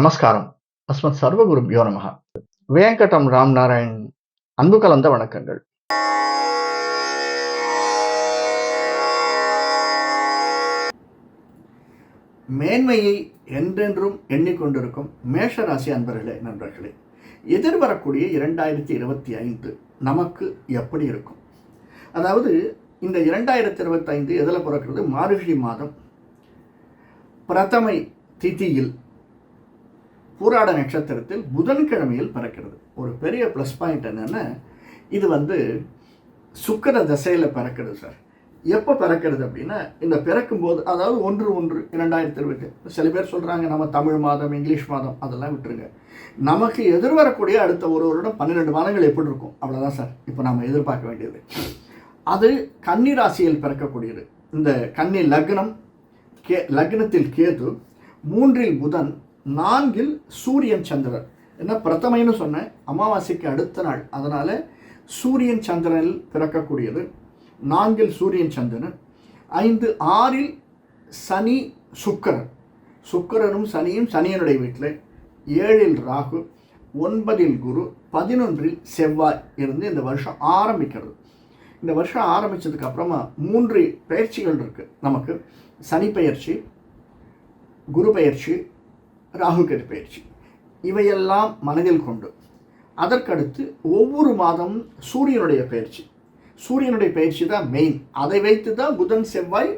நமஸ்காரம். அஸ்மத் சர்வகுருபியோ யோனமகா வேங்கடம் ராம் நாராயண் அன்பு கலந்த வணக்கங்கள். மேன்மையை என்றென்றும் எண்ணிக்கொண்டிருக்கும் மேஷராசி அன்பர்களே நண்பர்களே எதிர்வரக்கூடிய இரண்டாயிரத்தி இருபத்தி ஐந்து நமக்கு எப்படி இருக்கும்? அதாவது இந்த இரண்டாயிரத்தி இருபத்தைந்து எதில் பிறக்கிறது? மார்கழி மாதம். பிரதமை திதியில் பூராட நட்சத்திரத்தில் புதன்கிழமையில் பிறக்கிறது. ஒரு பெரிய ப்ளஸ் பாயிண்ட் என்னென்னா இது வந்து சுக்கர தசையில் பிறக்கிறது சார். எப்போ பிறக்கிறது அப்படின்னா இந்த பிறக்கும்போது அதாவது ஒன்று ஒன்று இரண்டாயிரத்தி இருபத்தி சில பேர் சொல்கிறாங்க நம்ம தமிழ் மாதம் இங்கிலீஷ் மாதம் அதெல்லாம் விட்டுருங்க. நமக்கு எதிர்வரக்கூடிய அடுத்த ஒரு வருடம் பன்னிரெண்டு மாதங்கள் எப்படி இருக்கும்? அவ்வளோதான் சார். இப்போ நம்ம எதிர்பார்க்க வேண்டியது. அது கன்னி ராசியில் பிறக்கக்கூடியது. இந்த கன்னி லக்னம் கே லக்னத்தில் கேது மூன்றில் புதன் நான்கில் சூரியன் சந்திரன். என்ன பிரதமைன்னு சொன்னேன். அமாவாசைக்கு அடுத்த நாள். அதனால் சூரியன் சந்திரனில் பிறக்கக்கூடியது. நான்கில் சூரியன் சந்திரன். ஐந்து ஆறில் சனி சுக்கரன். சுக்கரனும் சனியும் சனியனுடைய வீட்டில். ஏழில் ராகு ஒன்பதில் குரு பதினொன்றில் செவ்வாய் இருந்து இந்த வருஷம் ஆரம்பிக்கிறது. இந்த வருஷம் ஆரம்பித்ததுக்கு அப்புறமா மூன்று பயிற்சிகள் இருக்குது நமக்கு. சனி பயிற்சி குரு பயிற்சி ராகுகேது பயிற்சி. இவையெல்லாம் மனதில் கொண்டு. அதற்கடுத்து ஒவ்வொரு மாதமும் சூரியனுடைய பயிற்சி. சூரியனுடைய பயிற்சி தான் மெயின் அதை வைத்து தான் புதன் செவ்வாய்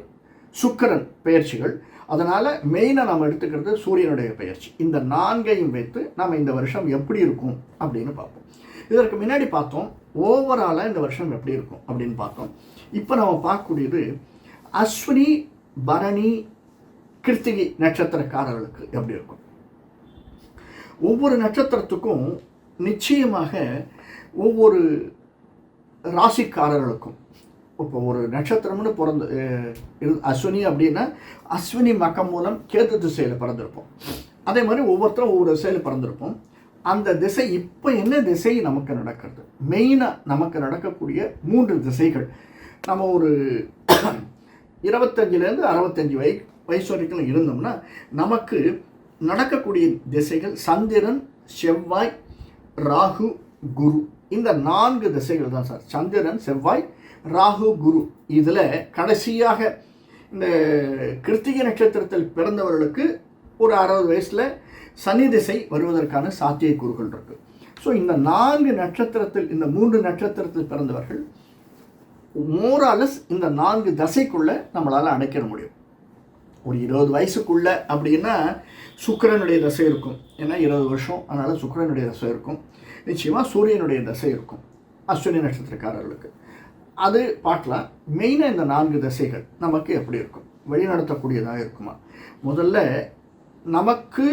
சுக்கரன் பயிற்சிகள். அதனால் மெயினாக நம்ம எடுத்துக்கிறது சூரியனுடைய பயிற்சி. இந்த நான்கையும் வைத்து நம்ம இந்த வருஷம் எப்படி இருக்கும் அப்படின்னு பார்ப்போம். இதற்கு முன்னாடி பார்த்தோம் ஓவராலாக இந்த வருஷம் எப்படி இருக்கும் அப்படின்னு பார்த்தோம். இப்போ நம்ம பார்க்கக்கூடியது அஸ்வினி பரணி கிருத்திகை நட்சத்திரக்காரர்களுக்கு எப்படி இருக்கும். ஒவ்வொரு நட்சத்திரத்துக்கும் நிச்சயமாக ஒவ்வொரு ராசிக்காரர்களுக்கும் இப்போ ஒரு நட்சத்திரம்னு பிறந்து அஸ்வினி அப்படின்னா அஸ்வினி மக்கம் மூலம் கேது திசையில் பிறந்திருப்போம். அதே மாதிரி ஒவ்வொருத்தரும் ஒவ்வொரு திசையில் பிறந்திருப்போம். அந்த திசை இப்போ என்ன திசை நமக்கு நடக்கிறது? மெயினாக நமக்கு நடக்கக்கூடிய மூன்று திசைகள். நம்ம ஒரு இருபத்தஞ்சிலேருந்து அறுபத்தஞ்சு வய வயசு வரைக்கும் இருந்தோம்னா நமக்கு நடக்கக்கூடிய திசைகள் சந்திரன் செவ்வாய் ராகு குரு. இந்த நான்கு திசைகள் தான் சார். சந்திரன் செவ்வாய் ராகு குரு. இதில் கடைசியாக இந்த கிருத்திகை நட்சத்திரத்தில் பிறந்தவர்களுக்கு ஒரு அறுபது வயசில் சனி திசை வருவதற்கான சாத்தியக்கூறுகள் இருக்குது ஸோ இந்த நான்கு நட்சத்திரத்தில் இந்த மூன்று நட்சத்திரத்தில் பிறந்தவர்கள் மோராலஸ் இந்த நான்கு தசைக்குள்ளே நம்மளால் அடைக்கிற முடியும். ஒரு இருபது வயசுக்குள்ள அப்படின்னா சுக்கரனுடைய தசை இருக்கும். ஏன்னா இருபது வருஷம். அதனால் சுக்கரனுடைய தசை இருக்கும். நிச்சயமாக சூரியனுடைய தசை இருக்கும். அஸ்வினி நட்சத்திரக்காரர்களுக்கு. அது பார்க்கலாம் மெயினாக இந்த நான்கு தசைகள் நமக்கு எப்படி இருக்கும்? வழிநடத்தக்கூடியதாக இருக்குமா? முதல்ல நமக்கு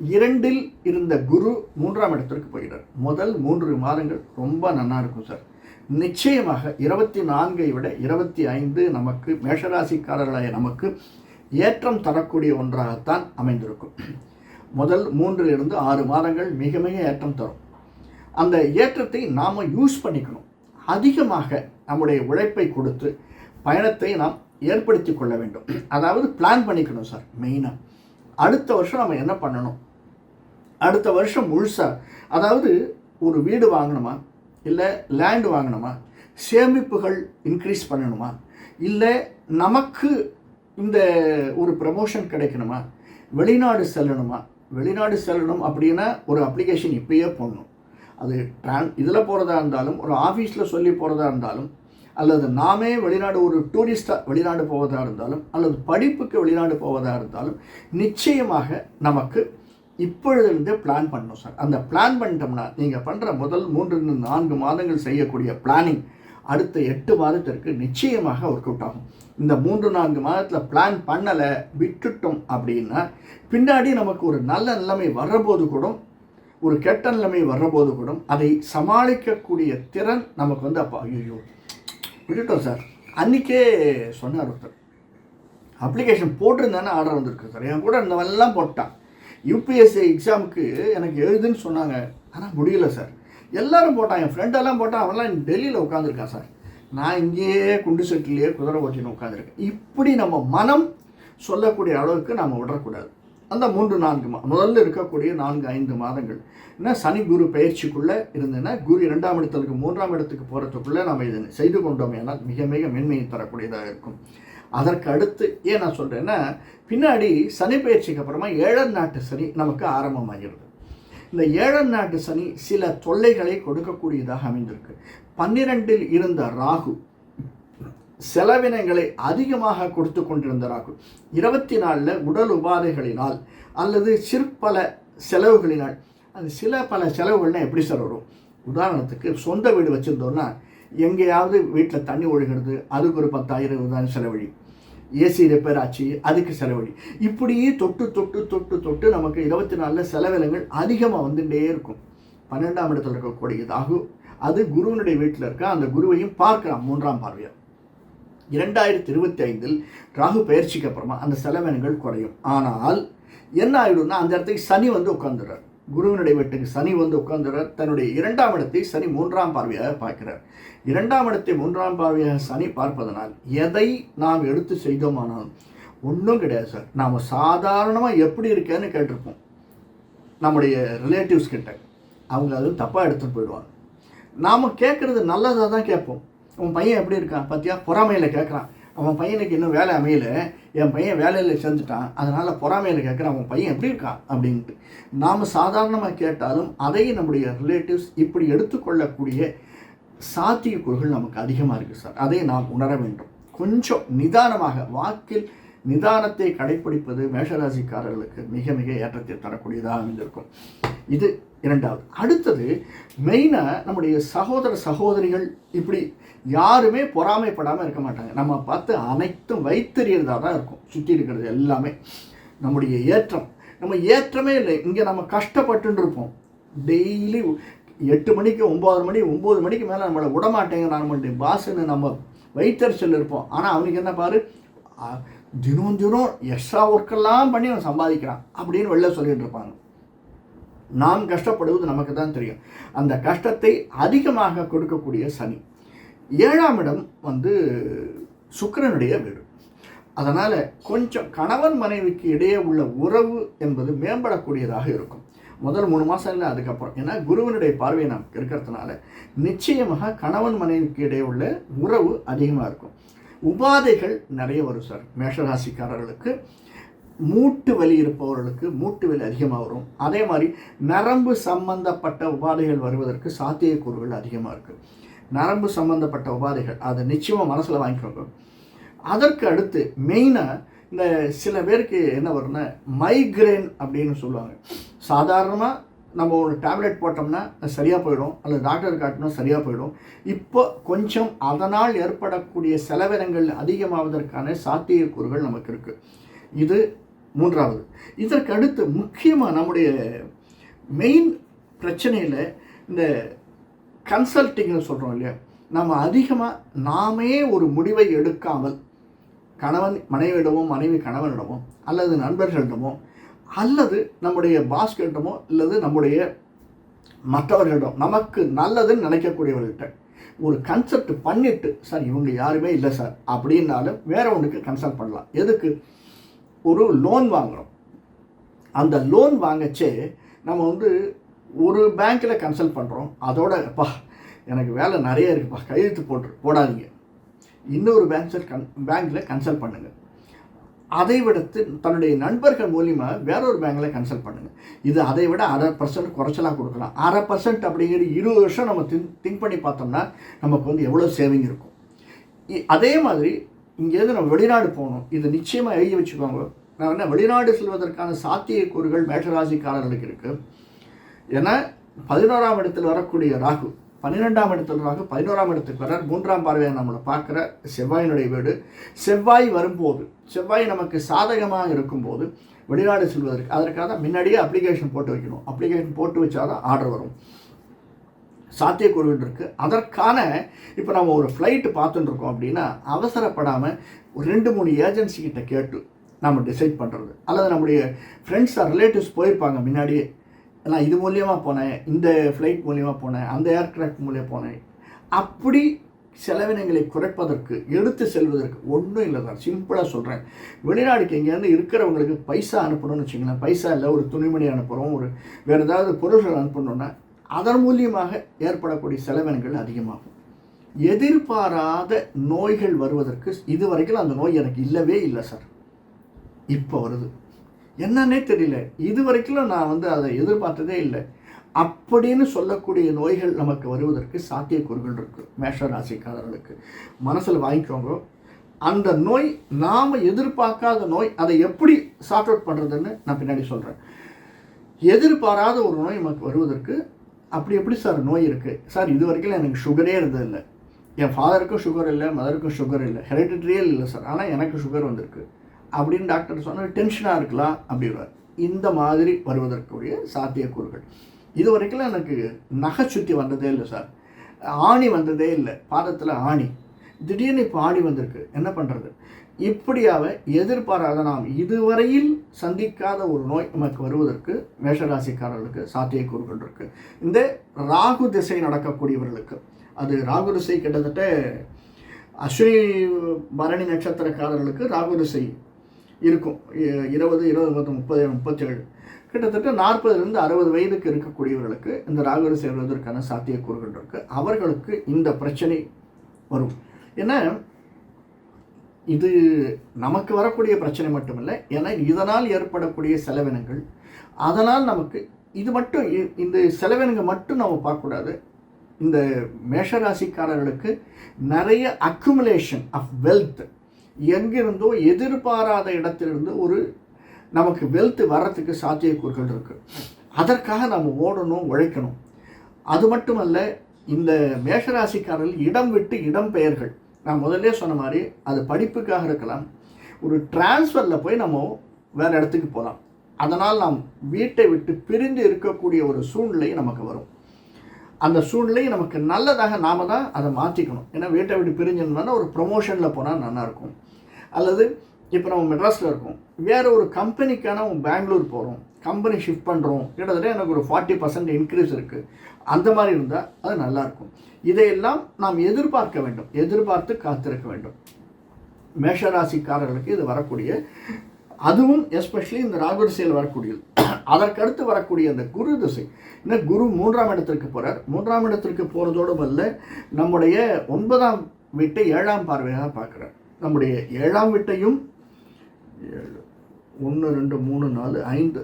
இரண்டில் இருந்த குரு மூன்றாம் இடத்திற்கு போகிறார் முதல் மூன்று மாதங்கள் ரொம்ப நல்லா இருக்கும் சார். நிச்சயமாக இருபத்தி நான்கை விட இருபத்தி ஐந்து நமக்கு மேஷராசிக்காரர்களாய நமக்கு ஏற்றம் தரக்கூடிய ஒன்றாகத்தான் அமைந்திருக்கும். முதல் மூன்றில் இருந்து ஆறு மாதங்கள் மிக மிக ஏற்றம் தரும். அந்த ஏற்றத்தை நாம் யூஸ் பண்ணிக்கணும். அதிகமாக நம்முடைய உழைப்பை கொடுத்து பயணத்தை நாம் ஏற்படுத்தி கொள்ள வேண்டும். அதாவது பிளான் பண்ணிக்கணும் சார் மெயினாக அடுத்த வருஷம் நம்ம என்ன பண்ணணும்? அடுத்த வருஷம் முழுசாக அதாவது ஒரு வீடு வாங்கணுமா? இல்லை லேண்டு வாங்கணுமா? சேமிப்புகள் இன்க்ரீஸ் பண்ணணுமா? இல்லை நமக்கு இந்த ஒரு ப்ரமோஷன் கிடைக்கணுமா? வெளிநாடு செல்லணுமா? வெளிநாடு செல்லணும் அப்படின்னா ஒரு அப்ளிகேஷன் இப்பயே போடணும். அது ட்ரான் இதில் போகிறதா இருந்தாலும் ஒரு ஆஃபீஸில் சொல்லி போகிறதா இருந்தாலும் அல்லது நாமே வெளிநாடு ஒரு டூரிஸ்டாக வெளிநாடு போவதாக இருந்தாலும் அல்லது படிப்புக்கு வெளிநாடு போவதாக இருந்தாலும் நிச்சயமாக நமக்கு இப்பொழுதுலேருந்தே பிளான் பண்ணணும் சார். அந்த பிளான் பண்ணிட்டோம்னா நீங்கள் பண்ணுற முதல் மூன்று நான்கு மாதங்கள் செய்யக்கூடிய பிளானிங் அடுத்த எட்டு மாதத்திற்கு நிச்சயமாக ஒர்க் அவுட் ஆகும். இந்த மூன்று நான்கு மாதத்தில் பிளான் பண்ணலை விட்டுட்டோம் அப்படின்னா பின்னாடி நமக்கு ஒரு நல்ல நிலைமை வர்றபோது கூட ஒரு கெட்ட நிலைமை வர்றபோது கூட அதை சமாளிக்கக்கூடிய திறன் நமக்கு வந்து அப்போ ஐயோ விட்டுட்டோம் சார். அன்றைக்கே சொன்னார் ஒருத்தர். அப்ளிகேஷன் போட்டிருந்தானே ஆர்டர் வந்திருக்கு சார். என் கூட இருந்தவெல்லாம் போட்டான். யூபிஎஸ்சி எக்ஸாமுக்கு எனக்கு எழுதுன்னு சொன்னாங்க. ஆனால் முடியல சார். எல்லாரும் போட்டான். என் ஃப்ரெண்டெல்லாம் போட்டான். அவன்லாம் டெல்லியில் உட்காந்துருக்கான் சார். நான் இங்கேயே குண்டு செட்டிலேயே குதிரை ஓட்டின்னு உட்காந்துருக்கேன் இப்படி நம்ம மனம் சொல்லக்கூடிய அளவுக்கு நாம் விடக்கூடாது. அந்த மூன்று நான்கு மா முதல்ல இருக்கக்கூடிய நான்கு ஐந்து மாதங்கள். என்ன? சனி குரு பயிற்சிக்குள்ளே இருந்ததுன்னா குரு இரண்டாம் இடத்துக்கு மூன்றாம் இடத்துக்கு போகிறதுக்குள்ளே நம்ம இதை செய்து கொண்டோம் ஏனால் மிக மிக மென்மையை தரக்கூடியதாக இருக்கும். அதற்கு அடுத்து ஏன் நான் சொல்கிறேன்னா பின்னாடி சனி பயிற்சிக்கு அப்புறமா ஏழர் நாட்டு சனி நமக்கு ஆரம்பமாகிறது. இந்த ஏழாம் நாட்டு சனி சில தொல்லைகளை கொடுக்கக்கூடியதாக அமைந்திருக்கு. பன்னிரெண்டில் இருந்த ராகு செலவினங்களை அதிகமாக கொடுத்து கொண்டிருந்த ராகு. இருபத்தி நாலில் உடல் உபாதைகளினால் அல்லது சிற்பல செலவுகளினால். அது சில பல செலவுகள்னால் எப்படி சார் வரும்? உதாரணத்துக்கு சொந்த வீடு வச்சுருந்தோன்னா எங்கேயாவது வீட்டில் தண்ணி ஒழுகிறது அதுக்கு ஒரு பத்தாயிரம் இருபதாயிரம் செலவழி ஏசி ரிப்பேர் ஆச்சு. அதுக்கு செலவழி. இப்படியே தொட்டு தொட்டு தொட்டு தொட்டு நமக்கு இருபத்தி நாலில் செலவினங்கள் அதிகமாக வந்துட்டே இருக்கும். பன்னெண்டாம் இடத்துல ஆகு அது குருவனுடைய வீட்டில் இருக்க அந்த குருவையும் பார்க்கலாம் மூன்றாம் பார்வையாக இரண்டாயிரத்தி இருபத்தி ஐந்தில் ராகு பயிற்சிக்கு அப்புறமா அந்த செலவினங்கள் குறையும். ஆனால் என்ன ஆகிடும்னா அந்த இடத்துக்கு சனி வந்து உட்காந்துறார் குருவினுடைய வீட்டுக்கு சனி வந்து உட்கார்ந்துறார் தன்னுடைய இரண்டாம் இடத்தை சனி மூன்றாம் பார்வையாக பார்க்கிறார். இரண்டாம் இடத்தை மூன்றாம் பார்வையாக சனி பார்ப்பதனால் எதை நாம் எடுத்து செய்தோமானாலும் ஒன்றும் கிடையாது சார். நாம் சாதாரணமாக எப்படி இருக்கேன்னு கேட்டிருப்போம். நம்முடைய ரிலேட்டிவ்ஸ் கிட்ட. அவங்க அது தப்பாக எடுத்துகிட்டு போயிடுவாங்க. நாம் கேட்குறது நல்லதாக தான் கேட்போம். உன் பையன் எப்படி இருக்கான் பார்த்தியா பொறாமையில் கேட்குறான். அவன் பையனுக்கு இன்னும் வேலை அமையலை. என் பையன் வேலையில் சேர்ந்துட்டான் அதனால் பொறாமையில் கேட்குறான். அவன் பையன் எப்படி இருக்கான்? அப்படின்ட்டு. நாம் சாதாரணமாக கேட்டாலும் அதை நம்முடைய ரிலேட்டிவ்ஸ் இப்படி எடுத்துக்கொள்ளக்கூடிய சாத்தியக்கூறுகள் நமக்கு அதிகமாக இருக்குது சார். அதை நாம் உணர வேண்டும். கொஞ்சம் நிதானமாக வாக்கில் நிதானத்தை கடைப்பிடிப்பது மேஷராசிக்காரர்களுக்கு மிக மிக ஏற்றத்தை தரக்கூடியதாக அமைந்திருக்கும். இது இரண்டாவது. அடுத்தது மெயினாக நம்முடைய சகோதர சகோதரிகள் இப்படி யாருமே பொறாமைப்படாமல் இருக்க மாட்டாங்க. நம்ம பார்த்து அனைத்தும் வைத்தறியறதாக தான் இருக்கும். சுற்றி இருக்கிறது எல்லாமே. நம்முடைய ஏற்றம் நம்ம ஏற்றமே இல்லை. இங்கே நம்ம கஷ்டப்பட்டுன்னு இருப்போம் டெய்லி எட்டு மணிக்கு ஒம்பது மணி ஒம்பது மணிக்கு மேலே நம்மளை விடமாட்டேங்கிறான் நம்மளுடைய பாஸுன்னு நம்ம வைத்தறிச்சல் இருப்போம் ஆனால் அவனுக்கு என்ன பாரு? தினம் தினம் எக்ஸ்ட்ரா ஒர்க்கெல்லாம் பண்ணி அவன் சம்பாதிக்கிறான் அப்படின்னு வெளில சொல்லிட்டு இருப்பாங்க. நாம் கஷ்டப்படுவது நமக்கு தான் தெரியும். அந்த கஷ்டத்தை அதிகமாக கொடுக்கக்கூடிய சனி. ஏழாம் இடம் வந்து சுக்கரனுடைய வீடு. அதனால் கொஞ்சம் கணவன் மனைவிக்கு இடையே உள்ள உறவு என்பது மேம்படக்கூடியதாக இருக்கும். முதல் மூணு மாதம் இல்லை அதுக்கப்புறம். ஏன்னா குருவனுடைய பார்வை நமக்கு இருக்கிறதுனால நிச்சயமாக கணவன் மனைவிக்கு இடையே உள்ள உறவு அதிகமாக இருக்கும். உபாதைகள் நிறைய வரும் சார். மேஷராசிக்காரர்களுக்கு மூட்டு வலி இருப்பவர்களுக்கு மூட்டு வலி அதிகமாக வரும். அதே மாதிரி நரம்பு சம்பந்தப்பட்ட உபாதைகள் வருவதற்கு சாத்தியக்கூறுகள் அதிகமாக இருக்குது நரம்பு சம்பந்தப்பட்ட உபாதைகள் அதை நிச்சயமாக மனசில் வாங்கிக்கோங்க. அதற்கு அடுத்து மெயினாக இந்த சில பேருக்கு என்ன வரும்னா மைக்ரேன் அப்படின்னு சொல்லுவாங்க. சாதாரணமாக நம்ம ஒரு டேப்லெட் போட்டோம்னா சரியாக போயிடும். அல்லது டாக்டர் காட்டினா சரியாக போயிடும். இப்போ கொஞ்சம் அதனால் ஏற்படக்கூடிய செலவினங்கள் அதிகமாவதற்கான சாத்தியக்கூறுகள் நமக்கு இருக்குது இது மூன்றாவது. இதற்கு அடுத்து முக்கியமாக நம்முடைய மெயின் பிரச்சனையில் இந்த கன்சல்ட்டிங்னு சொல்கிறோம் இல்லையா? நம்ம அதிகமாக நாமே ஒரு முடிவை எடுக்காமல் கணவன் மனைவியிடமோ மனைவி கணவனிடமோ அல்லது நண்பர்களிடமோ அல்லது நம்முடைய பாஸ்கிட்டமோ அல்லது நம்முடைய மற்றவர்களிடம் நமக்கு நல்லதுன்னு நினைக்கக்கூடியவர்கள்ட்ட ஒரு கன்சல்ட் பண்ணிவிட்டு சார் இவங்க யாருமே இல்லை சார் அப்படின்னாலும் வேற ஒன்றுக்கு கன்சல்ட் பண்ணலாம். எதுக்கு? ஒரு லோன் வாங்குகிறோம் அந்த லோன் வாங்கச்சே நம்ம வந்து ஒரு பேங்க்கில் கன்சல்ட் பண்ணுறோம் அதோட அப்பா எனக்கு வேலை நிறைய இருக்குப்பா கையெழுத்து போட்டு போடாதீங்க. இன்னொரு பேங்க்ஸில் கன் பேங்க்கில் கன்சல்ட் பண்ணுங்கள் அதை விடுத்து தன்னுடைய நண்பர்கள் மூலியமாக வேறொரு பேங்கில் கன்சல்ட் பண்ணுங்கள் இது அதை விட அரை பர்சன்ட் குறைச்சலாக கொடுக்கலாம். அரை பர்சன்ட் அப்படிங்கிற இருபது வருஷம் நம்ம திங்க் திங்க் பண்ணி பார்த்தோம்னா நமக்கு வந்து எவ்வளோ சேவிங் இருக்கும். இ- அதே மாதிரி இங்கேருந்து நம்ம வெளிநாடு போகணும். இது நிச்சயமாக எழுதி வச்சுக்கோங்க. நான் என்ன வெளிநாடு செல்வதற்கான சாத்தியக்கூறுகள் மேஷராசிக்காரர்களுக்கு இருக்குது ஏன்னா பதினோராம் இடத்தில் வரக்கூடிய ராகு பன்னிரெண்டாம் இடத்திலிருந்தாங்க பதினோராம் இடத்துக்கு வர மூன்றாம் பார்வையை நம்மளை பார்க்குற செவ்வாயினுடைய வீடு. செவ்வாய் வரும்போது செவ்வாய் நமக்கு சாதகமாக இருக்கும்போது வெளிநாடு செல்வதற்கு அதற்காக தான் முன்னாடியே அப்ளிகேஷன் போட்டு வைக்கணும். அப்ளிகேஷன் போட்டு வச்சாதான் ஆர்டர் வரும். சாத்தியக்கூறுகள் இருக்குது அதற்கான இப்போ நம்ம ஒரு ஃப்ளைட்டு பார்த்துட்டு இருக்கோம் அப்படின்னா அவசரப்படாமல் ஒரு ரெண்டு மூணு ஏஜென்சிக்கிட்ட கேட்டு நம்ம டிசைட் பண்ணுறது அல்லது நம்முடைய ஃப்ரெண்ட்ஸ் ஆர் ரிலேட்டிவ்ஸ் போயிருப்பாங்க முன்னாடியே. நான் இது மூலியமாக போனேன் இந்த ஃப்ளைட் மூலியமாக போனேன் அந்த ஏர்க்ராஃப்ட் மூலியமாக போனேன். அப்படி செலவினங்களை குறைப்பதற்கு எடுத்து செல்வதற்கு ஒன்றும் இல்லை சார். சிம்பிளாக சொல்கிறேன் வெளிநாடுக்கு எங்கேருந்து இருக்கிறவங்களுக்கு பைசா அனுப்பணும்னு வச்சுங்களேன் பைசா இல்லை ஒரு துணிமணி அனுப்புகிறோம் ஒரு வேறு ஏதாவது பொருள்கள் அனுப்பணுன்னா அதன் மூலியமாக ஏற்படக்கூடிய செலவினங்கள் அதிகமாகும். எதிர்பாராத நோய்கள் வருவதற்கு இதுவரைக்கும் அந்த நோய் எனக்கு இல்லவே இல்லை சார். இப்போ வருது. என்னன்னே தெரியல. இது வரைக்கும் நான் வந்து அதை எதிர்பார்த்ததே இல்லை. அப்படின்னு சொல்லக்கூடிய நோய்கள் நமக்கு வருவதற்கு சாத்தியக்கூறுகள் இருக்குது மேஷ ராசிக்காரர்களுக்கு. மனசில் வாங்கிக்கோங்க. அந்த நோய் நாம் எதிர்பார்க்காத நோய் அதை எப்படி சார்ட் அவுட் பண்ணுறதுன்னு நான் பின்னாடி சொல்கிறேன் எதிர்பாராத ஒரு நோய் நமக்கு வருவதற்கு அப்படி எப்படி சார் நோய் இருக்குது சார் இது வரைக்கும் எனக்கு சுகரே இருந்ததில்லை. என் ஃபாதருக்கும் சுகர் இல்லை மதருக்கும் சுகர் இல்லை. ஹெரிடிட்ரியே இல்லை சார் ஆனால் எனக்கு சுகர் வந்திருக்கு. அப்படின்னு டாக்டர் சொன்னால் டென்ஷனாக இருக்கலாம் அப்படிவார் இந்த மாதிரி வருவதற்குரிய சாத்தியக்கூறுகள். இது வரைக்கும் எனக்கு நகை சுற்றி வந்ததே இல்லை சார். ஆணி வந்ததே இல்லை. பாதத்தில் ஆணி. திடீர்னு இப்போ ஆணி வந்திருக்கு. என்ன பண்ணுறது இப்படியாக எதிர்பாராத நாம் இதுவரையில் சந்திக்காத ஒரு நோய் நமக்கு வருவதற்கு மேஷராசிக்காரர்களுக்கு சாத்தியக்கூறுகள் இருக்குது இந்த ராகு திசை நடக்கக்கூடியவர்களுக்கு. அது ராகு திசை கிட்டத்தட்ட அஸ்வினி பரணி நட்சத்திரக்காரர்களுக்கு ராகு திசை இருக்கும். இருபது இருபது முப்பது முப்பத்தேழு. கிட்டத்தட்ட நாற்பதுலேருந்து அறுபது வயதுக்கு இருக்கக்கூடியவர்களுக்கு இந்த ராகுரு சேர்வதற்கான சாத்தியக்கூறுகள் இருக்குது அவர்களுக்கு இந்த பிரச்சனை வரும். ஏன்னா இது நமக்கு வரக்கூடிய பிரச்சனை மட்டுமில்லை ஏன்னா இதனால் ஏற்படக்கூடிய செலவினங்கள். அதனால் நமக்கு இது மட்டும் இ- இந்த செலவினங்கள் மட்டும் நம்ம பார்க்கக்கூடாது. இந்த மேஷராசிக்காரர்களுக்கு நிறைய அக்குமுலேஷன் ஆஃப் வெல்த் எங்கிருந்தோ எதிர்பாராத இடத்திலிருந்து ஒரு நமக்கு வெல்த் வர்றதுக்கு சாத்தியக்கூறுகள் இருக்குது அதற்காக நம்ம ஓடணும் உழைக்கணும். அது மட்டுமல்ல இந்த மேஷராசிக்காரர்கள் இடம் விட்டு இடம் பெயர்கள். நான் முதல்ல சொன்ன மாதிரி அது படிப்புக்காக இருக்கலாம். ஒரு டிரான்ஸ்ஃபரில் போய் நம்ம வேறு இடத்துக்கு போகலாம் அதனால் நாம் வீட்டை விட்டு பிரிந்து இருக்கக்கூடிய ஒரு சூழ்நிலை நமக்கு வரும். அந்த சூழ்நிலை நமக்கு நல்லதாக நாம தான் அதை மாற்றிக்கணும் ஏன்னா வீட்டை விட்டு பிரிஞ்சிருந்தோம்னா ஒரு ப்ரொமோஷனில் போனால் நல்லாயிருக்கும் அல்லது இப்போ நம்ம மெட்ராஸில் இருக்கோம். வேறு ஒரு கம்பெனிக்கான பெங்களூர் போகிறோம் கம்பெனி ஷிஃப்ட் பண்ணுறோம் கிட்டத்தட்ட எனக்கு ஒரு ஃபார்ட்டி பர்சன்ட் இன்க்ரீஸ் இருக்குது அந்த மாதிரி இருந்தால் அது நல்லாயிருக்கும் இதையெல்லாம் நாம் எதிர்பார்க்க வேண்டும். எதிர்பார்த்து காத்திருக்க வேண்டும். மேஷராசிக்காரர்களுக்கு இது வரக்கூடிய அதுவும் எஸ்பெஷலி இந்த ராகு திசையில் வரக்கூடியது. அதற்கடுத்து வரக்கூடிய அந்த குரு திசை. இந்த குரு மூன்றாம் இடத்திற்கு போகிறார் மூன்றாம் இடத்திற்கு போகிறதோடு வல்ல நம்முடைய ஒன்பதாம் வீட்டை ஏழாம் பார்வையாக பார்க்குறார். நம்முடைய ஏழாம் வீட்டையும் ஏழு ஒன்று ரெண்டு மூணு நாலு ஐந்து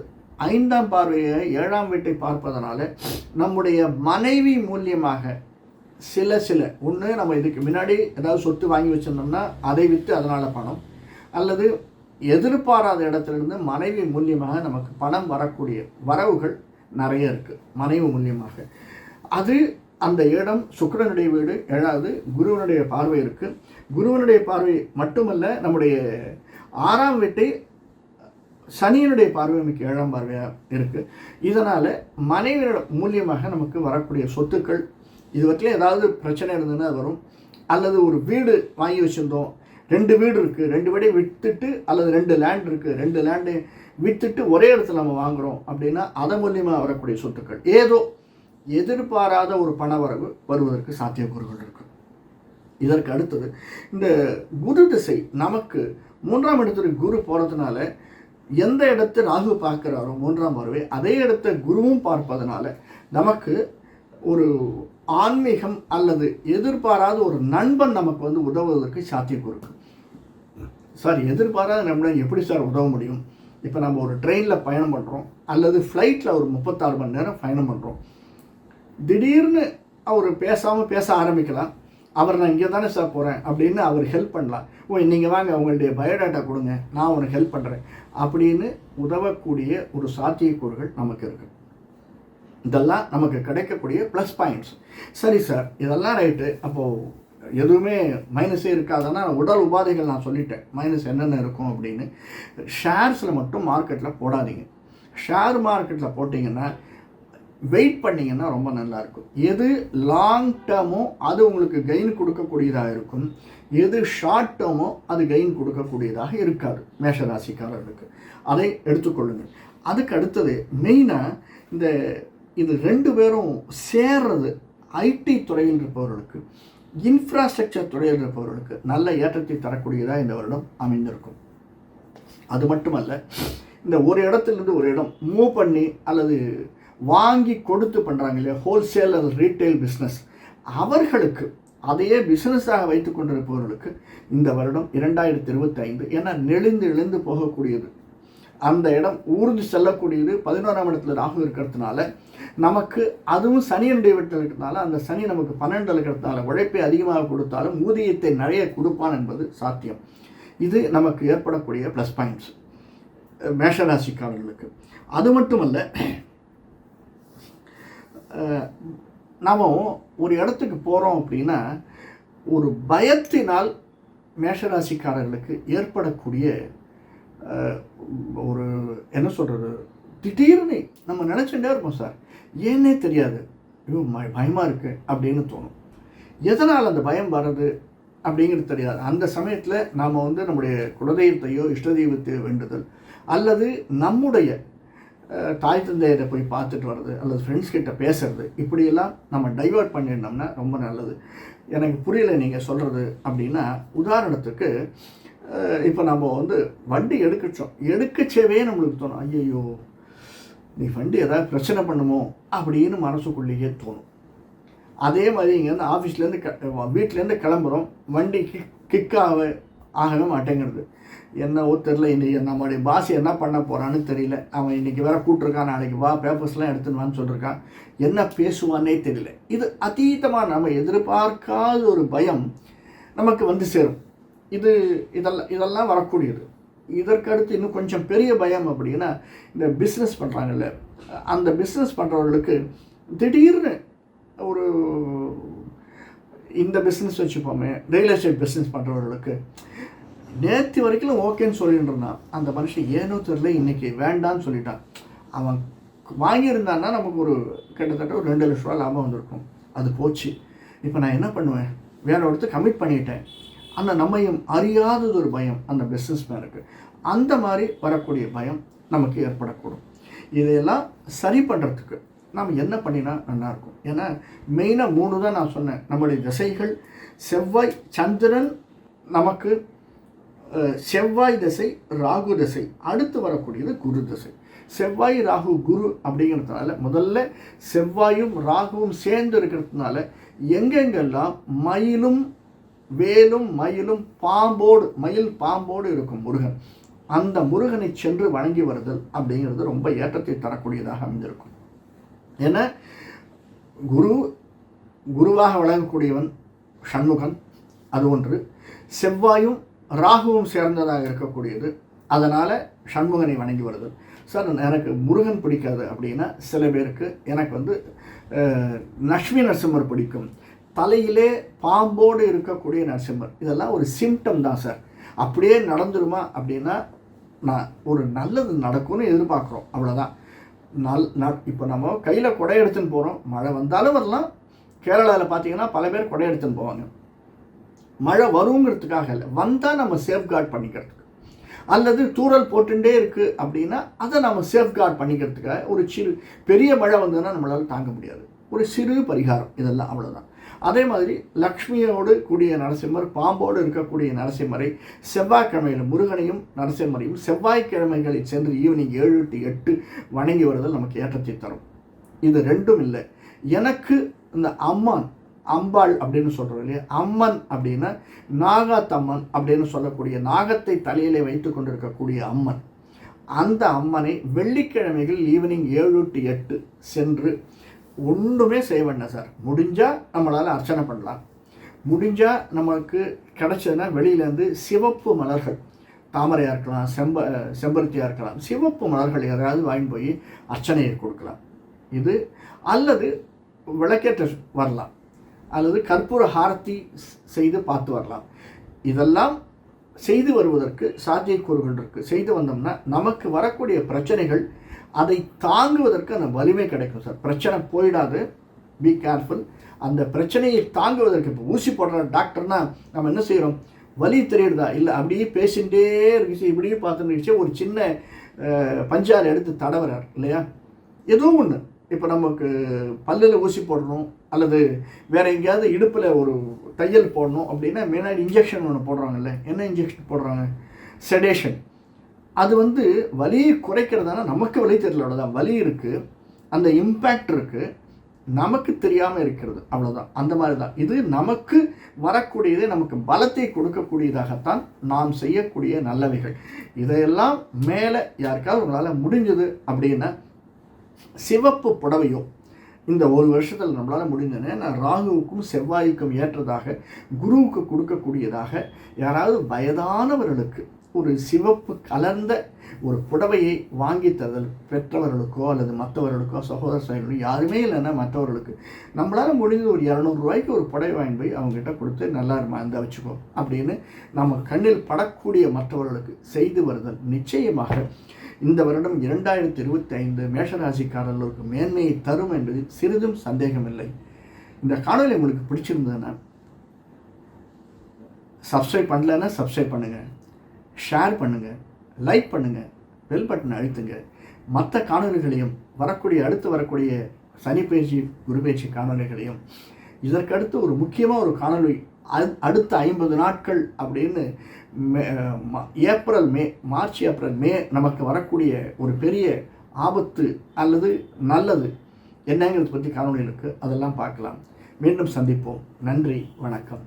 ஐந்தாம் பார்வையை ஏழாம் வீட்டை பார்ப்பதனால நம்முடைய மனைவி மூலியமாக சில சில ஒன்று நம்ம இதுக்கு முன்னாடி ஏதாவது சொத்து வாங்கி வச்சிருந்தோம்னா அதை விற்று அதனால் பணம். அல்லது எதிர்பாராத இடத்துலேருந்து மனைவி மூலியமாக நமக்கு பணம் வரக்கூடிய வரவுகள் நிறைய இருக்குது மனைவி மூலியமாக. அது அந்த இடம் சுக்கரனுடைய வீடு ஏழாவது குருவனுடைய பார்வை இருக்குது குருவனுடைய பார்வை மட்டுமல்ல நம்முடைய ஆறாம் வீட்டை சனியனுடைய பார்வை நமக்கு ஏழாம் பார்வையாக இருக்குது இதனால் மனைவியோட மூலியமாக நமக்கு வரக்கூடிய சொத்துக்கள் இது வரைக்கும் ஏதாவது பிரச்சனை இருந்ததுன்னா அது வரும். அல்லது ஒரு வீடு வாங்கி வச்சுருந்தோம் ரெண்டு வீடு இருக்குது ரெண்டு வீடையும் விற்றுட்டு அல்லது ரெண்டு லேண்ட் இருக்குது ரெண்டு லேண்டை விற்றுட்டு ஒரே இடத்துல நம்ம வாங்குகிறோம் அப்படின்னா அதன் மூலியமாக வரக்கூடிய சொத்துக்கள். ஏதோ எதிர்பாராத ஒரு பண வரவு வருவதற்கு சாத்தியக்கூறுகள் இருக்குது இதற்கு அடுத்தது இந்த குரு திசை நமக்கு மூன்றாம் இடத்துக்கு குரு போகிறதுனால எந்த இடத்தை ராகு பார்க்குறாரோ மூன்றாம் பார்வை அதே இடத்தை குருவும் பார்ப்பதனால நமக்கு ஒரு ஆன்மீகம் அல்லது எதிர்பாராத ஒரு நண்பன் நமக்கு வந்து உதவுவதற்கு சாத்தியம் கொடுக்கும் சார் எதிர்பாராத நம்மளால் எப்படி சார் உதவ முடியும்? இப்போ நம்ம ஒரு ட்ரெயினில் பயணம் பண்ணுறோம் அல்லது ஃப்ளைட்டில் ஒரு முப்பத்தாறு மணி நேரம் பயணம் பண்ணுறோம் திடீர்னு அவர் பேசாமல் பேச ஆரம்பிக்கலாம். அவர் நான் இங்கே தானே சார் போகிறேன் அப்படின்னு அவர் ஹெல்ப் பண்ணலாம். ஓ நீங்கள் வாங்க உங்களுடைய பயோடேட்டா கொடுங்க நான் உனக்கு ஹெல்ப் பண்ணுறேன் அப்படின்னு உதவக்கூடிய ஒரு சாத்தியக்கூறுகள் நமக்கு இருக்குது இதெல்லாம் நமக்கு கிடைக்கக்கூடிய ப்ளஸ் பாயிண்ட்ஸ் சரி சார் இதெல்லாம் ரைட்டு அப்போது எதுவுமே மைனஸே இருக்காதுன்னா உடல் உபாதைகள் நான் சொல்லிட்டேன். மைனஸ் என்னென்ன இருக்கும் அப்படின்னு. ஷேர்ஸில் மட்டும் மார்க்கெட்டில் போடாதீங்க. ஷேர் மார்க்கெட்டில் போட்டிங்கன்னா வெயிட் பண்ணிங்கன்னா ரொம்ப நல்லா இருக்கும். எது லாங் டேர்மோ அது உங்களுக்கு கெயின் கொடுக்கக்கூடியதாக இருக்கும். எது ஷார்ட் டேர்மோ அது கெயின் கொடுக்கக்கூடியதாக இருக்காது மேஷராசிக்காரர்களுக்கு. அதை எடுத்துக்கொள்ளுங்கள். அதுக்கு அடுத்தது மெயினாக இந்த இது ரெண்டு பேரும் சேர்றது ஐடி துறையில் இருப்பவர்களுக்கு. இன்ஃப்ராஸ்ட்ரக்சர் துறையில் இருப்பவர்களுக்கு நல்ல ஏற்றத்தை தரக்கூடியதாக இந்த வருடம் அமைந்திருக்கும். அது மட்டுமல்ல இந்த ஒரு இடத்துலேருந்து ஒரு இடம் மூவ் பண்ணி அல்லது வாங்கி கொடுத்து பண்ணுறாங்க இல்லையா ஹோல்சேல் அல்லது ரீட்டைல் பிஸ்னஸ் அவர்களுக்கு அதையே பிஸ்னஸாக வைத்து கொண்டிருப்பவர்களுக்கு இந்த வருடம் இரண்டாயிரத்தி இருபத்தி ஐந்து ஏன்னா நெளிந்து எழுந்து போகக்கூடியது. அந்த இடம் ஊர்ந்து செல்லக்கூடியது. பதினோராம் இடத்துல ராகு இருக்கிறதுனால நமக்கு அதுவும் சனியனுடைய வீட்டில் இருக்கிறதுனால அந்த சனி நமக்கு பன்னெண்டில் இருக்கிறதுனால உழைப்பை அதிகமாக கொடுத்தாலும் ஊதியத்தை நிறைய கொடுப்பான் என்பது சாத்தியம். இது நமக்கு ஏற்படக்கூடிய ப்ளஸ் பாயிண்ட்ஸ் மேஷராசிக்காரர்களுக்கு அது மட்டுமல்ல நாம் ஒரு இடத்துக்கு போகிறோம் அப்படின்னா ஒரு பயத்தினால் மேஷராசிக்காரர்களுக்கு ஏற்படக்கூடிய ஒரு என்ன சொல்கிறது திடீர்னு நம்ம நினச்சிட்டே இருப்போம் சார். ஏன்னே தெரியாது. ஐயோ பயமாக இருக்குது அப்படின்னு தோணும். எதனால் அந்த பயம் வர்றது அப்படிங்கிறது தெரியாது. அந்த சமயத்தில் நாம் வந்து நம்முடைய குலதெய்வத்தையோ இஷ்ட தெய்வத்தையோ வேண்டுதல் அல்லது நம்முடைய தாய் தந்தையரை போய் பார்த்துட்டு வர்றது அல்லது ஃப்ரெண்ட்ஸ் கிட்ட பேசுறது இப்படியெல்லாம் நம்ம டைவர்ட் பண்ணியிருந்தோம்னா ரொம்ப நல்லது. எனக்கு புரியல நீங்கள் சொல்கிறது அப்படின்னா உதாரணத்துக்கு இப்போ நம்ம வந்து வண்டி எடுக்கச்சோம். எடுக்கச்சேவே நம்மளுக்கு தோணும். ஐயையோ நீ வண்டி ஏதாவது பிரச்சனை பண்ணுமோ அப்படின்னு மனசுக்குள்ளேயே தோணும். அதே மாதிரி இங்கேருந்து ஆஃபீஸ்லேருந்து க வீட்டிலேருந்து கிளம்புறோம். வண்டி கிக் கிக்காக ஆகவே மாட்டேங்கிறது. என்னவோ தெரில இன்னைக்கு நம்மளுடைய பாஸ் என்ன பண்ண போகிறான்னு தெரியல. அவன் இன்றைக்கி வேற கூட்டிருக்கான் நாளைக்கு வா பேப்பர்ஸ்லாம் எடுத்துன்னு சொல்லியிருக்கான் என்ன பேசுவான்னே தெரியல. இது அதீதமாக நம்ம எதிர்பார்க்காத ஒரு பயம் நமக்கு வந்து சேரும். இது இதெல்லாம் இதெல்லாம் வரக்கூடியது. இதற்கடுத்து இன்னும் கொஞ்சம் பெரிய பயம் அப்படின்னா இந்த பிஸ்னஸ் பண்ணுறாங்கல்ல அந்த பிஸ்னஸ் பண்ணுறவர்களுக்கு திடீர்னு ஒரு இந்த பிஸ்னஸ் வச்சுப்போமே ரியல் எஸ்டேட் பிஸ்னஸ் பண்ணுறவர்களுக்கு நேற்று வரைக்கும் ஓகேன்னு சொல்லிட்டு இருந்தான் அந்த மனுஷன் ஏனோ தெரியல இன்றைக்கி வேண்டான்னு சொல்லிட்டான். அவன் வாங்கியிருந்தான்னா நமக்கு ஒரு கிட்டத்தட்ட ஒரு ரெண்டு லட்ச ரூபா லாபம் வந்திருக்கும். அது போச்சு. இப்போ நான் என்ன பண்ணுவேன்? வேற ஒருத்தர் கமிட் பண்ணிட்டேன். அந்த நம்மையும் அறியாதது ஒரு பயம் அந்த பிஸ்னஸ் மேனுக்கு அந்த மாதிரி வரக்கூடிய பயம் நமக்கு ஏற்படக்கூடும். இதையெல்லாம் சரி பண்ணுறதுக்கு நாம் என்ன பண்ணினா நல்லாயிருக்கும் ஏன்னா மெயினாக மூணு தான் நான் சொன்னேன். நம்முடைய திசைகள் செவ்வாய் சந்திரன் நமக்கு செவ்வாய் திசை ராகு திசை அடுத்து வரக்கூடியது குரு திசை. செவ்வாய் ராகு குரு அப்படிங்கிறதுனால முதல்ல செவ்வாயும் ராகுவும் சேர்ந்து இருக்கிறதுனால எங்கெங்கெல்லாம் மயிலும் வேலும் மயிலும் பாம்போடு மயில் பாம்போடு இருக்கும் முருகன். அந்த முருகனை சென்று வணங்கி வருதல் அப்படிங்கிறது ரொம்ப ஏற்றத்தை தரக்கூடியதாக அமைந்திருக்கும். ஏன்னா குரு குருவாக வழங்கக்கூடியவன் சண்முகன் அது ஒன்று. செவ்வாயும் ராகுவும் சேர்ந்ததாக இருக்கக்கூடியது. அதனால் சண்முகனை வணங்கி வருது சார் எனக்கு முருகன் பிடிக்காது அப்படின்னா சில பேருக்கு எனக்கு வந்து லக்ஷ்மி நரசிம்மர் பிடிக்கும். தலையிலே பாம்போடு இருக்கக்கூடிய நரசிம்மர். இதெல்லாம் ஒரு சிம்டம் தான் சார் அப்படியே நடந்துருமா அப்படின்னா நான் ஒரு நல்லது நடக்கும்னு எதிர்பார்க்குறோம். அவ்வளோதான் நல் ந இப்போ நம்ம கையில் கொடை எடுத்துன்னு போகிறோம் மழை வந்தாலும் வரலாம். கேரளாவில் பார்த்தீங்கன்னா பல பேர் கொடை எடுத்துன்னு போவாங்க. மழை வருங்கிறதுக்காக இல்லை. வந்தால் நம்ம சேஃப்கார்ட் பண்ணிக்கிறதுக்கு. அல்லது தூரல் போட்டுட்டே இருக்குது அப்படின்னா அதை நம்ம சேஃப்கார்ட் பண்ணிக்கிறதுக்காக ஒரு சிறு பெரிய மழை வந்ததுன்னா நம்மளால் தாங்க முடியாது. ஒரு சிறு பரிகாரம். இதெல்லாம் அவ்வளோதான் அதே மாதிரி லக்ஷ்மியோடு கூடிய நரசிம்மர் பாம்போடு இருக்கக்கூடிய நரசிம்மரை செவ்வாய்க்கிழமையில் முருகனையும் நரசிம்மரையும் செவ்வாய்க்கிழமைகளில் சென்று ஈவினிங் ஏழு டு எட்டு வணங்கி வருதல் நமக்கு ஏற்றத்தை தரும். இது ரெண்டும் இல்லை. எனக்கு இந்த அம்மான் அம்பாள் அப்படின்னு சொல்கிறோம் இல்லையா? அம்மன் அப்படின்னா நாகாத்தம்மன் அப்படின்னு சொல்லக்கூடிய நாகத்தை தலையிலே வைத்து கொண்டிருக்கக்கூடிய அம்மன். அந்த அம்மனை வெள்ளிக்கிழமைகள் ஈவினிங் ஏழு டு எட்டு சென்று ஒன்றுமே செய்ய வேண்டாம் சார் முடிஞ்சால் நம்மளால் அர்ச்சனை பண்ணலாம். முடிஞ்சால் நமக்கு கிடச்சதுன்னா வெளியிலேருந்து சிவப்பு மலர்கள் தாமரையாக இருக்கலாம் செம்ப செம்பருத்தியாக இருக்கலாம் சிவப்பு மலர்கள் யாராவது வாங்கி போய் அர்ச்சனையை கொடுக்கலாம். இது அல்லது விளக்கேற்ற வரலாம். அல்லது கற்பூர ஹாரத்தி செய்து பார்த்து வரலாம். இதெல்லாம் செய்து வருவதற்கு சாத்தியக்கூறுகள் இருக்குது செய்து வந்தோம்னா நமக்கு வரக்கூடிய பிரச்சனைகள் அதை தாங்குவதற்கு அந்த வலிமை கிடைக்கும் சார். பிரச்சனை போயிடாது. பி கேர்ஃபுல் அந்த பிரச்சனையை தாங்குவதற்கு இப்போ ஊசி போடுற டாக்டர்னா நம்ம என்ன செய்கிறோம் வலி தெரியுறதா? இல்லை அப்படியே பேசிகிட்டே இருந்துச்சு இப்படியே பார்த்துருந்துச்சு ஒரு சின்ன பஞ்சாறு எடுத்து தடவுறார் இல்லையா? எதுவும் ஒன்று இப்போ நமக்கு பல்லில் ஊசி போடணும் அல்லது வேறு எங்கேயாவது இடுப்பில் ஒரு தையல் போடணும் அப்படின்னா மெயினாக இன்ஜெக்ஷன் ஒன்று போடுறாங்கல்ல. என்ன இன்ஜெக்ஷன் போடுறாங்க? செடேஷன் அது வந்து வலியை குறைக்கிறதுனா நமக்கு வலி தெரியல அவ்வளோதான் வலி இருக்குது அந்த இம்பேக்ட் இருக்குது நமக்கு தெரியாமல் இருக்கிறது அவ்வளோதான் அந்த மாதிரி தான் இது நமக்கு வரக்கூடியது நமக்கு பலத்தை கொடுக்கக்கூடியதாகத்தான் நாம் செய்யக்கூடிய நல்லவைகள். இதையெல்லாம் மேலே யாருக்காவது உங்களால் முடிஞ்சது அப்படின்னா சிவப்பு புடவையும் இந்த ஒரு வருஷத்தில் நம்மளால் முடிஞ்சனே நான் ராகுவுக்கும் செவ்வாய்க்கும் ஏற்றதாக குருவுக்கு கொடுக்கக்கூடியதாக யாராவது வயதானவர்களுக்கு ஒரு சிவப்பு கலர்ந்த ஒரு புடவையை வாங்கி தருதல் பெற்றவர்களுக்கோ அல்லது மற்றவர்களுக்கோ சகோதர சகோதரி யாருமே இல்லைன்னா மற்றவர்களுக்கு. நம்மளால் முடிஞ்சது ஒரு இரநூறுவாய்க்கு ஒரு புடவை வாங்கி போய் அவங்ககிட்ட கொடுத்து நல்லா இருமா வச்சுக்கோ அப்படின்னு நம்ம கண்ணில் படக்கூடிய மற்றவர்களுக்கு செய்து வருதல் நிச்சயமாக இந்த வருடம் இரண்டாயிரத்தி இருபத்தி ஐந்து மேஷராசிக்காரர்களுக்கு மேன்மையை தரும் என்பதில் சிறிதும் சந்தேகமில்லை. இந்த காணொலி உங்களுக்கு பிடிச்சிருந்ததுன்னா சப்ஸ்கிரைப் பண்ணலன்னா சப்ஸ்கிரைப் பண்ணுங்கள் ஷேர் பண்ணுங்கள் லைக் பண்ணுங்கள் பெல் பட்டன் அழுத்துங்க. மற்ற காணொலிகளையும் வரக்கூடிய அடுத்து வரக்கூடிய சனி பேச்சு காணொலிகளையும் இதற்கடுத்து ஒரு முக்கியமாக ஒரு காணொலி அடுத்த ஐம்பது நாட்கள் அப்படின்னு April May March April May நமக்கு வரக்கூடிய ஒரு பெரிய ஆபத்து அல்லது நல்லது என்னங்கிறத பற்றி காணொலி இருக்குது அதெல்லாம் பார்க்கலாம். மீண்டும் சந்திப்போம். நன்றி வணக்கம்.